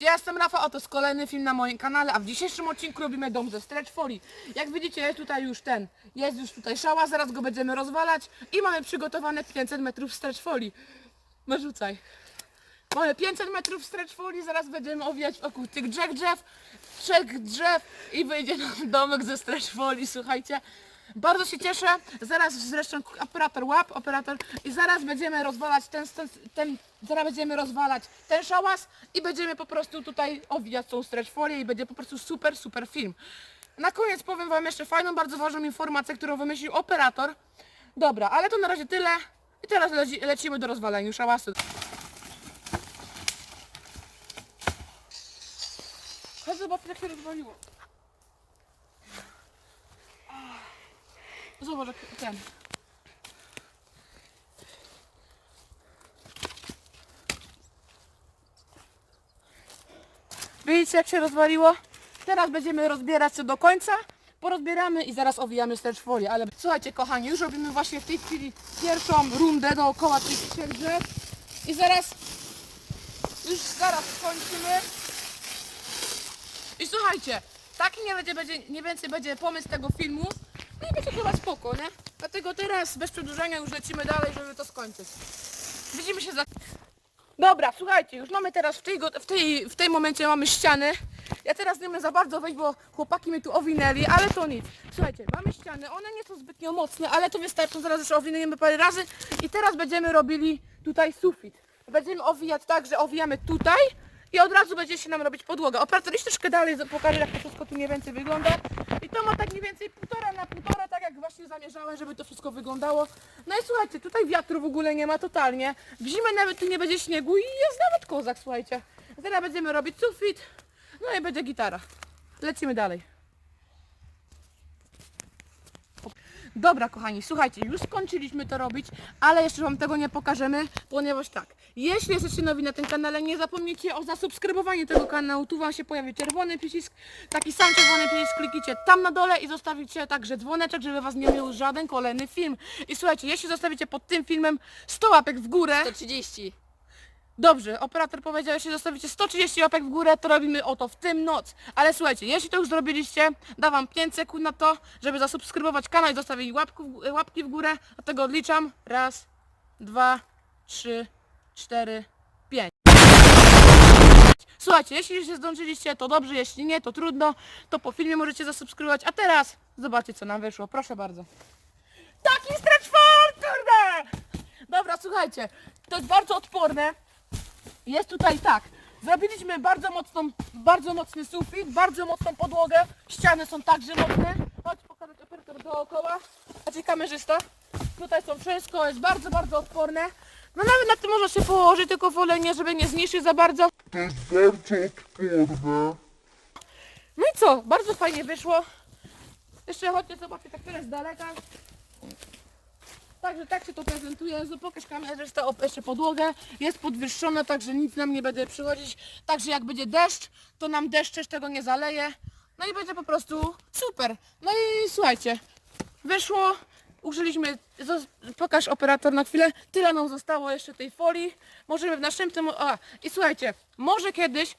Ja jestem Rafa, a to jest kolejny film na moim kanale, a w dzisiejszym odcinku robimy dom ze stretch folii. Jak widzicie jest tutaj już ten, jest już tutaj szała, zaraz go będziemy rozwalać i mamy przygotowane 500 metrów stretch folii. No rzucaj. Mamy 500 metrów stretch folii, zaraz będziemy owijać wokół tych drzew, drzew, trzech drzew i wyjdzie nam domek ze stretch folii, słuchajcie. Bardzo się cieszę, zaraz zresztą operator łap, operator i zaraz będziemy rozwalać ten, ten, ten zaraz będziemy rozwalać ten szałas i będziemy po prostu tutaj owijać tą stretch folię i będzie po prostu super, super film. Na koniec powiem Wam jeszcze fajną, bardzo ważną informację, którą wymyślił operator. Dobra, ale to na razie tyle i teraz leci, lecimy do rozwalenia szałasu. Chodź zobacz jak się rozwaliło. Zobacz jak ten. Widzicie jak się rozwaliło? Teraz będziemy rozbierać się do końca. Porozbieramy i zaraz owijamy stecz folię. Ale słuchajcie kochani, już robimy właśnie w tej chwili pierwszą rundę dookoła tych trzech. I zaraz, już zaraz skończymy. I słuchajcie, taki nie będzie, będzie, nie więcej będzie pomysł tego filmu. Chyba spoko, nie? Dlatego teraz bez przedłużania już lecimy dalej, żeby to skończyć. Widzimy się za... Dobra, słuchajcie, już mamy teraz w tej, w tej, w tej momencie mamy ściany. Ja teraz nie wiem za bardzo wejść, bo chłopaki mnie tu owinęli, ale to nic. Słuchajcie, mamy ściany, one nie są zbytnio mocne, ale to wystarczą, zaraz jeszcze owiniemy parę razy. I teraz będziemy robili tutaj sufit. Będziemy owijać tak, że owijamy tutaj i od razu będzie się nam robić podłoga. Operator, troszkę dalej, pokażę jak to wszystko tu mniej więcej wygląda. To ma tak mniej więcej półtora na półtora, tak jak właśnie zamierzałem, żeby to wszystko wyglądało. No i słuchajcie, tutaj wiatru w ogóle nie ma totalnie. W zimę nawet tu nie będzie śniegu i jest nawet kozak, słuchajcie. Zaraz będziemy robić sufit, no i będzie gitara. Lecimy dalej. Dobra kochani, słuchajcie, już skończyliśmy to robić, ale jeszcze Wam tego nie pokażemy, ponieważ tak, jeśli jesteście nowi na tym kanale, nie zapomnijcie o zasubskrybowaniu tego kanału, tu Wam się pojawi czerwony przycisk, taki sam czerwony przycisk, kliknijcie tam na dole i zostawicie także dzwoneczek, żeby Was nie miał żaden kolejny film. I słuchajcie, jeśli zostawicie pod tym filmem 100 łapek w górę, 130. Dobrze, operator powiedział, jeśli zostawicie 130 łapek w górę, to robimy oto w tym noc. Ale słuchajcie, jeśli to już zrobiliście, dam wam 5 sekund na to, żeby zasubskrybować kanał i zostawić łapku, łapki w górę. Dlatego odliczam. Raz, dwa, trzy, cztery, pięć. Słuchajcie, jeśli się zdążyliście, to dobrze, jeśli nie, to trudno. To po filmie możecie zasubskrybować. A teraz zobaczcie, co nam wyszło. Proszę bardzo. Taki stretch fort, kurde! Dobra, słuchajcie, to jest bardzo odporne. Jest tutaj tak. Zrobiliśmy bardzo mocną, bardzo mocny sufit, bardzo mocną podłogę. Ściany są także mocne. Chodź pokazać operator dookoła. Znaczy kamerzysta. Tutaj są wszystko, jest bardzo, bardzo odporne. No nawet na tym można się położyć, tylko wolę nie, żeby nie zniszczyć za bardzo. To jest bardzo odporne. No i co? Bardzo fajnie wyszło. Jeszcze chodźcie zobaczyć tak teraz z daleka. Także tak się to prezentuje. No, Pokaż kamerzysta op- jeszcze podłogę. Jest podwyższona, także nic nam nie będzie przychodzić. Także jak będzie deszcz, to nam deszcz też tego nie zaleje. No i będzie po prostu super. No i słuchajcie, wyszło. Użyliśmy, pokaż operator na chwilę, tyle nam zostało jeszcze tej folii. Możemy w następnym, a i słuchajcie, może kiedyś,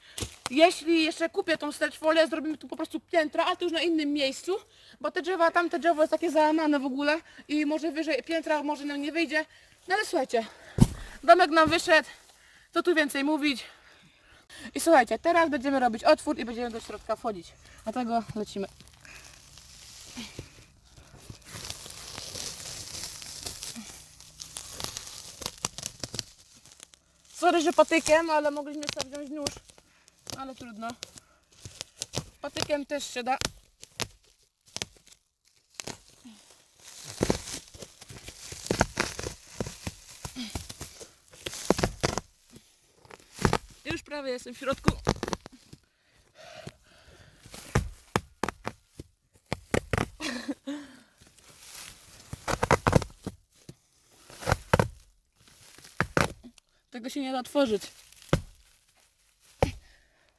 jeśli jeszcze kupię tą stretch folię, zrobimy tu po prostu piętra, ale to już na innym miejscu, bo te drzewa, tamte drzewo jest takie załamane w ogóle i może wyżej piętra może nam nie wyjdzie. No ale słuchajcie, domek nam wyszedł, co tu więcej mówić. I słuchajcie, teraz będziemy robić otwór i będziemy do środka wchodzić. Dlatego lecimy. Sorry, że patykiem, ale mogliśmy sobie wziąć nóż. Ale trudno. Patykiem też się da. Już prawie jestem w środku. Tego się nie da otworzyć.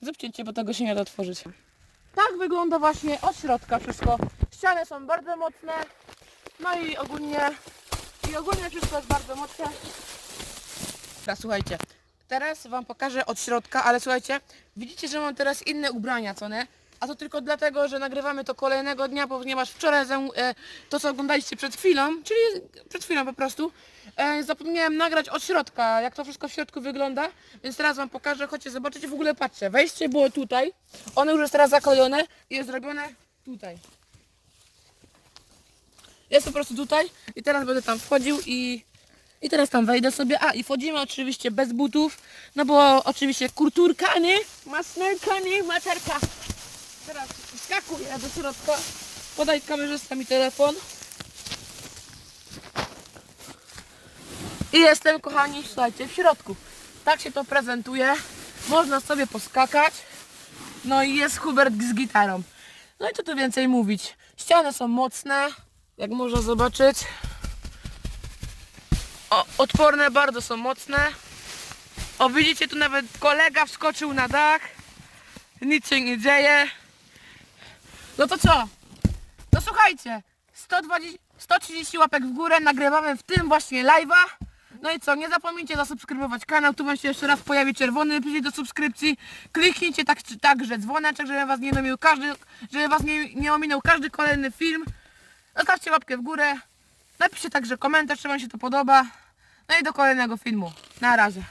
Zróbcie bo tego się nie da otworzyć. Tak wygląda właśnie od środka wszystko. Ściany są bardzo mocne. No i ogólnie i ogólnie wszystko jest bardzo mocne. Teraz słuchajcie, teraz wam pokażę od środka, ale słuchajcie, widzicie, że mam teraz inne ubrania, co nie? A to tylko dlatego, że nagrywamy to kolejnego dnia, ponieważ wczoraj e, to, co oglądaliście przed chwilą, czyli przed chwilą po prostu, e, zapomniałem nagrać od środka, jak to wszystko w środku wygląda, więc teraz wam pokażę, chodźcie zobaczyć, w ogóle patrzcie, wejście było tutaj, ono już jest teraz zaklejone i jest zrobione tutaj. Jest po prostu tutaj i teraz będę tam wchodził i, i teraz tam wejdę sobie. A i wchodzimy oczywiście bez butów, no bo oczywiście kurturka, nie? Masnerka, nie? Teraz wskakuję do środka. Podaj kamerzysta mi telefon. I jestem, kochani, słuchajcie, w środku. Tak się to prezentuje. Można sobie poskakać. No i jest Hubert z gitarą. No i co tu więcej mówić. Ściany są mocne, jak można zobaczyć. O, odporne bardzo są mocne. O, widzicie, tu nawet kolega wskoczył na dach. Nic się nie dzieje. No to co? No słuchajcie, 120, 130 łapek w górę, nagrywamy w tym właśnie live'a. No i co, nie zapomnijcie zasubskrybować kanał, tu wam się jeszcze raz pojawi czerwony przycisk do subskrypcji. Kliknijcie tak, także dzwoneczek, żeby was nie ominął każdy, żeby was nie, nie ominął każdy kolejny film. Zostawcie łapkę w górę. Napiszcie także komentarz, czy wam się to podoba. No i do kolejnego filmu. Na razie.